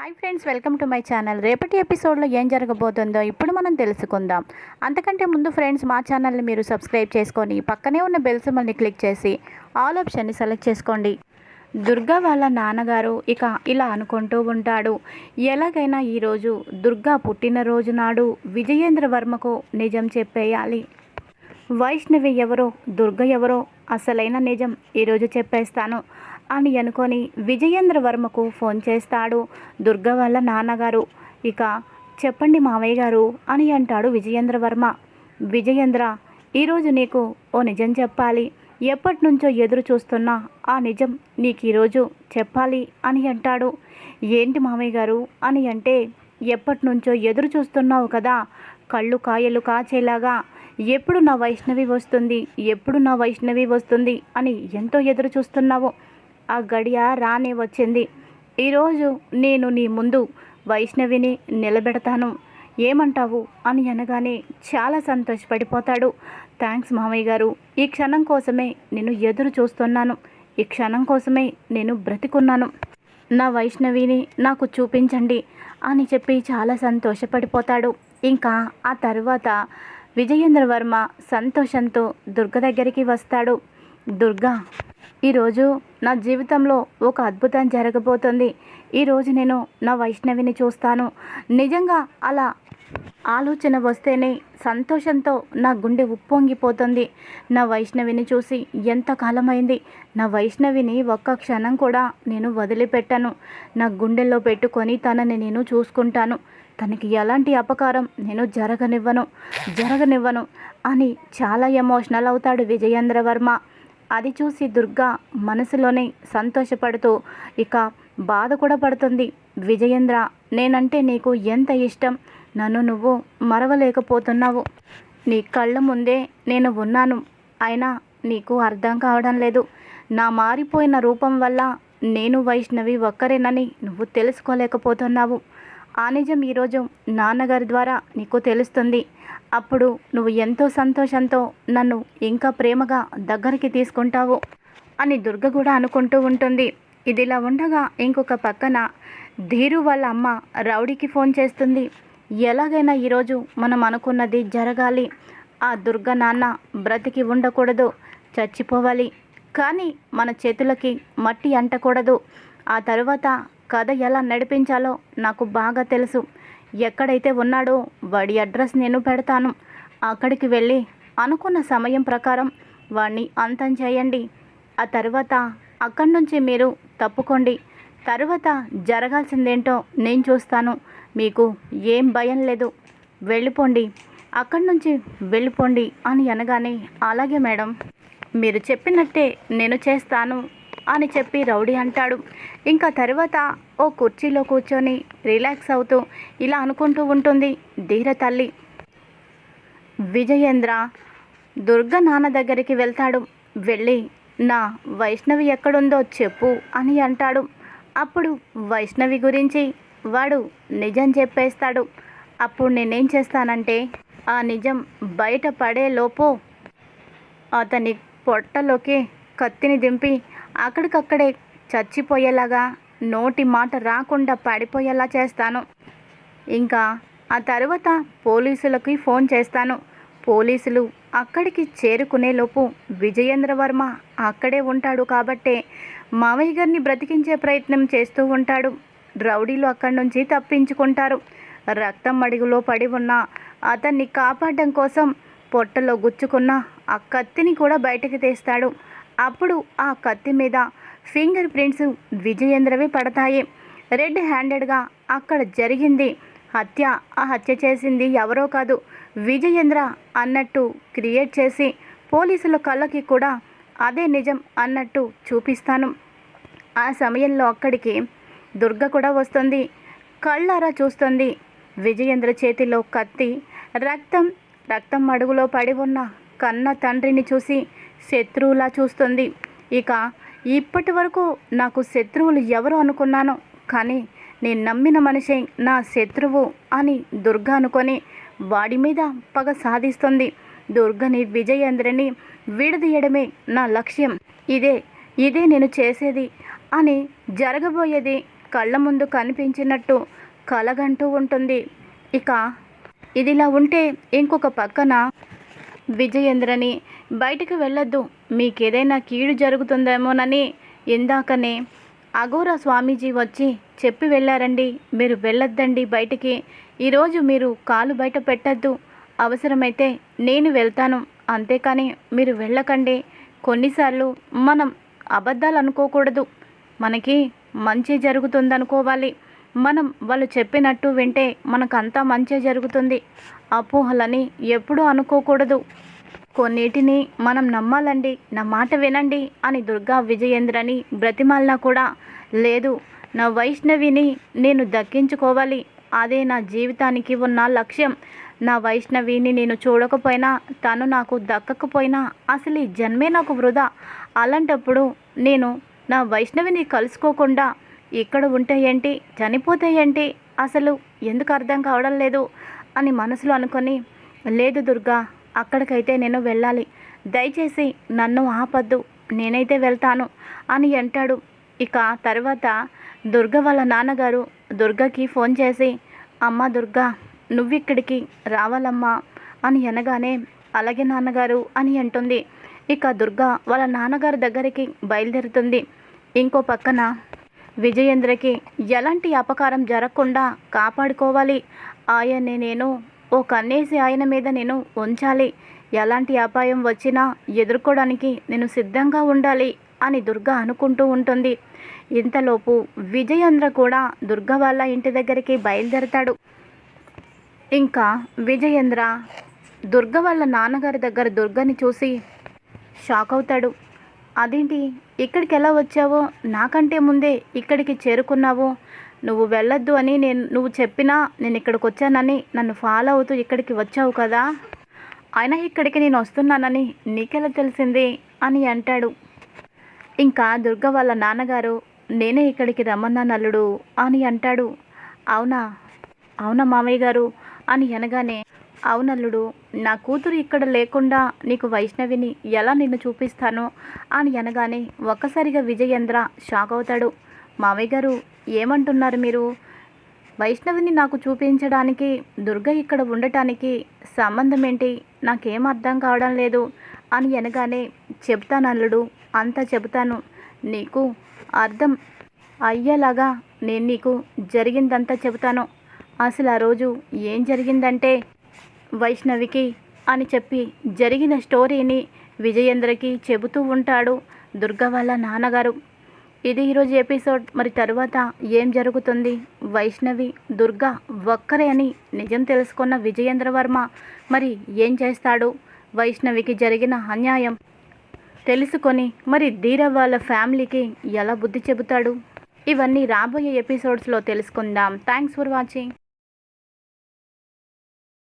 Hi friends welcome to my channel. రేపటి ఎపిసోడ్లో ఏం జరగబోతుందో ఇప్పుడు మనం తెలుసుకుందాం. అంతకంటే ముందు ఫ్రెండ్స్ మా ఛానల్ని మీరు సబ్స్క్రైబ్ చేసుకొని పక్కనే ఉన్న బెల్ సింబల్ని క్లిక్ చేసి ఆల్ ఆప్షన్ని సెలెక్ట్ చేసుకోండి. దుర్గా వాళ్ళ నాన్నగారు ఇక ఇలా అనుకుంటూ ఉంటాడు. ఎలాగైనా ఈరోజు దుర్గా పుట్టినరోజు నాడు విజయేంద్ర వర్మకు నిజం చెప్పేయాలి. వైష్ణవి ఎవరో దుర్గ ఎవరో అసలైన నిజం ఈరోజు చెప్పేస్తాను. అని అనుకొని విజయేంద్ర వర్మకు ఫోన్ చేస్తాడు. దుర్గ వాళ్ళ నాన్నగారు. ఇక చెప్పండి మావయ్య గారు అని అంటాడు విజయేంద్ర వర్మ. విజయేంద్ర ఈరోజు నీకు ఓ నిజం చెప్పాలి. ఎప్పటి నుంచో ఎదురు చూస్తున్నా ఆ నిజం నీకు ఈరోజు చెప్పాలి అని అంటాడు. ఏంటి మామయ్య గారు అని అంటే ఎప్పటి నుంచో ఎదురు చూస్తున్నావు కదా కళ్ళు కాయలు కాచేలాగా. ఎప్పుడు నా వైష్ణవి వస్తుంది? ఎప్పుడు నా వైష్ణవి వస్తుంది? అని ఎంతో ఎదురు చూస్తున్నావు. ఆ గడియ రానే వచ్చింది. ఈరోజు నేను నీ ముందు వైష్ణవిని నిలబెడతాను. ఏమంటావు? అని అనగానే చాలా సంతోషపడిపోతాడు. థ్యాంక్స్ మామయ్య గారు. ఈ క్షణం కోసమే నేను ఎదురు చూస్తున్నాను. ఈ క్షణం కోసమే నేను బ్రతికున్నాను. నా వైష్ణవిని నాకు చూపించండి అని చెప్పి చాలా సంతోషపడిపోతాడు. ఇంకా ఆ తర్వాత విజయేంద్ర వర్మ సంతోషంతో దుర్గ దగ్గరికి వస్తాడు. దుర్గా ఈరోజు నా జీవితంలో ఒక అద్భుతం జరగబోతుంది. ఈరోజు నేను నా వైష్ణవిని చూస్తాను. నిజంగా అలా ఆలోచన వస్తేనే సంతోషంతో నా గుండె ఉప్పొంగిపోతుంది. నా వైష్ణవిని చూసి ఎంత కాలమైంది. నా వైష్ణవిని ఒక్క క్షణం కూడా నేను వదిలిపెట్టను. నా గుండెల్లో పెట్టుకొని తనని నేను చూసుకుంటాను. తనకి ఎలాంటి అపకారం నేను జరగనివ్వను. జరగనివ్వను అని చాలా ఎమోషనల్ అవుతాడు విజయేంద్ర వర్మ అది చూసి దుర్గా మనసులోనే సంతోషపడుతూ ఇక బాధ కూడా పడుతుంది. విజయేంద్ర నేనంటే నీకు ఎంత ఇష్టం? నన్ను నువ్వు మరవలేకపోతున్నావు. నీ కళ్ళ ముందే నేను ఉన్నాను. అయినా నీకు అర్థం కావడం లేదు. నా మారిపోయిన రూపం వల్ల నేను వైష్ణవి ఒక్కరేనని నువ్వు తెలుసుకోలేకపోతున్నావు. ఆ నిజం ఈరోజు నాన్నగారి ద్వారా నీకు తెలుస్తుంది. అప్పుడు నువ్వు ఎంతో సంతోషంతో నన్ను ఇంకా ప్రేమగా దగ్గరికి తీసుకుంటావు అని దుర్గ కూడా అనుకుంటూ ఉంటుంది. ఇదిలా ఉండగా ఇంకొక పక్కన ధీరు వాళ్ళ అమ్మ రౌడీకి ఫోన్ చేస్తుంది. ఎలాగైనా ఈరోజు మనం అనుకున్నది జరగాలి. ఆ దుర్గ నాన్న బ్రతికి ఉండకూడదు చచ్చిపోవాలి. కానీ మన చేతులకి మట్టి అంటకూడదు. ఆ తరువాత కథ ఎలా నడిపించాలో నాకు బాగా తెలుసు. ఎక్కడైతే ఉన్నాడో వాడి అడ్రస్ నేను పెడతాను. అక్కడికి వెళ్ళి అనుకున్న సమయం ప్రకారం వాడిని అంతం చేయండి. ఆ తర్వాత అక్కడి నుంచి మీరు తప్పుకోండి. తర్వాత జరగాల్సిందేంటో నేను చూస్తాను. మీకు ఏం భయం లేదు. వెళ్ళిపోండి. అక్కడి నుంచి వెళ్ళిపోండి అని అనగానే అలాగే మేడం. మీరు చెప్పినట్టే నేను చేస్తాను. అని చెప్పి రౌడీ అంటాడు. ఇంకా తర్వాత ఓ కుర్చీలో కూర్చొని రిలాక్స్ అవుతూ ఇలా అనుకుంటూ ఉంటుంది ధీర తల్లి. విజయేంద్ర దుర్గ నాన్న దగ్గరికి వెళ్తాడు. వెళ్ళి నా వైష్ణవి ఎక్కడుందో చెప్పు అని అంటాడు. అప్పుడు వైష్ణవి గురించి వాడు నిజం చెప్పేస్తాడు. అప్పుడు నేనేం చేస్తానంటే ఆ నిజం బయట అతని పొట్టలోకి కత్తిని దింపి అక్కడికక్కడే చచ్చిపోయేలాగా నోటి మాట రాకుండా పడిపోయేలా చేస్తాను. ఇంకా ఆ తర్వాత పోలీసులకి ఫోన్ చేస్తాను. పోలీసులు అక్కడికి చేరుకునేలోపు విజయేంద్ర వర్మ అక్కడే ఉంటాడు కాబట్టే మావయ్య గారిని బ్రతికించే ప్రయత్నం చేస్తూ ఉంటాడు. రౌడీలు అక్కడి నుంచి తప్పించుకుంటారు. రక్తం అడుగులో పడి ఉన్న అతన్ని కాపాడడం కోసం పొట్టలో గుచ్చుకున్న ఆ కత్తిని కూడా బయటకు తీస్తాడు. అప్పుడు ఆ కత్తి మీద ఫింగర్ ప్రింట్స్ విజయేంద్రవి పడతాయి. రెడ్ హ్యాండెడ్గా అక్కడ జరిగింది. హత్య ఆ హత్య చేసింది ఎవరో కాదు విజయేంద్ర అన్నట్టు క్రియేట్ చేసి పోలీసుల కళ్ళకి కూడా అదే నిజం అన్నట్టు చూపిస్తాను. ఆ సమయంలో అక్కడికి దుర్గ కూడా వస్తుంది. కళ్ళారా చూస్తుంది. విజయేంద్ర చేతిలో కత్తి రక్తం రక్తం అడుగులో పడి ఉన్న కన్న తండ్రిని చూసి శత్రువులా చూస్తుంది. ఇక ఇప్పటి వరకు నాకు శత్రువులు ఎవరు అనుకున్నాను కానీ నేను నమ్మిన మనిషి నా శత్రువు అని దుర్గ అనుకొని వాడి మీద పగ సాధిస్తుంది. దుర్గని విజయేంద్రని విడదీయడమే నా లక్ష్యం. ఇదే ఇదే నేను చేసేది అని జరగబోయేది కళ్ళ ముందు కనిపించినట్టు కలగంటూ ఉంటుంది. ఇక ఇదిలా ఉంటే ఇంకొక పక్కన విజయేంద్రని బయటికి వెళ్ళొద్దు. మీకేదైనా కీడు జరుగుతుందేమోనని ఇందాకనే అఘోర స్వామీజీ వచ్చి చెప్పి వెళ్ళారండి. మీరు వెళ్ళొద్దండి బయటికి. ఈరోజు మీరు కాలు బయట పెట్టద్దు. అవసరమైతే నేను వెళ్తాను. అంతేకాని మీరు వెళ్ళకండి. కొన్నిసార్లు మనం అబద్ధాలు అనుకోకూడదు. మనకి మంచి జరుగుతుందనుకోవాలి. మనం వాళ్ళు చెప్పినట్టు వింటే మనకంతా మంచి జరుగుతుంది. అపోహలని ఎప్పుడూ అనుకోకూడదు. కొన్నిటిని మనం నమ్మాలండి నా మాట వినండి అని దుర్గా విజయేంద్రని బ్రతిమాలినా కూడా లేదు నా వైష్ణవిని నేను దక్కించుకోవాలి అదే నా జీవితానికి ఉన్న లక్ష్యం. నా వైష్ణవిని నేను చూడకపోయినా తను నాకు దక్కకపోయినా అసలు ఈ జన్మే నాకు వృధా. అలాంటప్పుడు నేను నా వైష్ణవిని కలుసుకోకుండా ఇక్కడ ఉంటే ఏంటి చనిపోతే ఏంటి అసలు ఎందుకు అర్థం కావడం లేదు అని మనసులో అనుకొని లేదు దుర్గా అక్కడికైతే నేను వెళ్ళాలి. దయచేసి నన్ను ఆపద్దు. నేనైతే వెళ్తాను అని అంటాడు. ఇక తర్వాత దుర్గ వాళ్ళ నాన్నగారు దుర్గకి ఫోన్ చేసి అమ్మ దుర్గా నువ్విక్కడికి రావాలమ్మా అని అనగానే అలాగే నాన్నగారు అని అంటుంది. ఇక దుర్గా వాళ్ళ నాన్నగారి దగ్గరికి బయలుదేరుతుంది. ఇంకో పక్కన విజయేంద్రకి ఎలాంటి అపకారం జరగకుండా కాపాడుకోవాలి. ఆయన్ని నేను ఓ కన్నేసి ఆయన మీద నేను ఉంచాలి ఎలాంటి అపాయం వచ్చినా ఎదుర్కోవడానికి నేను సిద్ధంగా ఉండాలి అని దుర్గా అనుకుంటూ ఉంటుంది. ఇంతలోపు విజయేంద్ర కూడా దుర్గ వాళ్ళ ఇంటి దగ్గరికి బయలుదేరతాడు. ఇంకా విజయేంద్ర దుర్గ వాళ్ళ నాన్నగారి దగ్గర దుర్గని చూసి షాక్ అవుతాడు. అదేంటి? ఇక్కడికి ఎలా వచ్చావో? నాకంటే ముందే ఇక్కడికి చేరుకున్నావో. నువ్వు వెళ్ళొద్దు అని నేను నువ్వు చెప్పినా నేను ఇక్కడికి వచ్చానని నన్ను ఫాలో అవుతూ ఇక్కడికి వచ్చావు కదా. అయినా ఇక్కడికి నేను వస్తున్నానని నీకెలా తెలిసింది అని అంటాడు. ఇంకా దుర్గ వాళ్ళ నాన్నగారు నేనే ఇక్కడికి రమ్మన్నా నల్లుడు అని అంటాడు. అవునా? అవునా మామయ్య గారు? అని అనగానే అవునల్లుడు నా కూతురు ఇక్కడ లేకుండా నీకు వైష్ణవిని ఎలా నిన్ను చూపిస్తాను? అని అనగానే ఒక్కసారిగా విజయేంద్ర షాక్ అవుతాడు. మామయ్య గారు ఏమంటున్నారు మీరు? వైష్ణవిని నాకు చూపించడానికి దుర్గ ఇక్కడ ఉండటానికి సంబంధం ఏంటి నాకేం అర్థం కావడం లేదు. అని అనగానే చెప్తాను అల్లుడు అంతా చెబుతాను. నీకు అర్థం అయ్యేలాగా నేను నీకు జరిగిందంతా చెబుతాను. అసలు ఆ రోజు ఏం జరిగిందంటే వైష్ణవికి అని చెప్పి జరిగిన స్టోరీని విజయేంద్రకి చెబుతూ ఉంటాడు దుర్గ వాళ్ళ నాన్నగారు. ఇది ఈరోజు ఎపిసోడ్. మరి తరువాత ఏం జరుగుతుంది? వైష్ణవి దుర్గా ఒక్కరే అని నిజం తెలుసుకున్న విజయేంద్ర వర్మ మరి ఏం చేస్తాడు? వైష్ణవికి జరిగిన అన్యాయం తెలుసుకొని మరి ధీర వాళ్ళ ఫ్యామిలీకి ఎలా బుద్ధి చెబుతాడు? ఇవన్నీ రాబోయే ఎపిసోడ్స్లో తెలుసుకుందాం. Thanks for watching.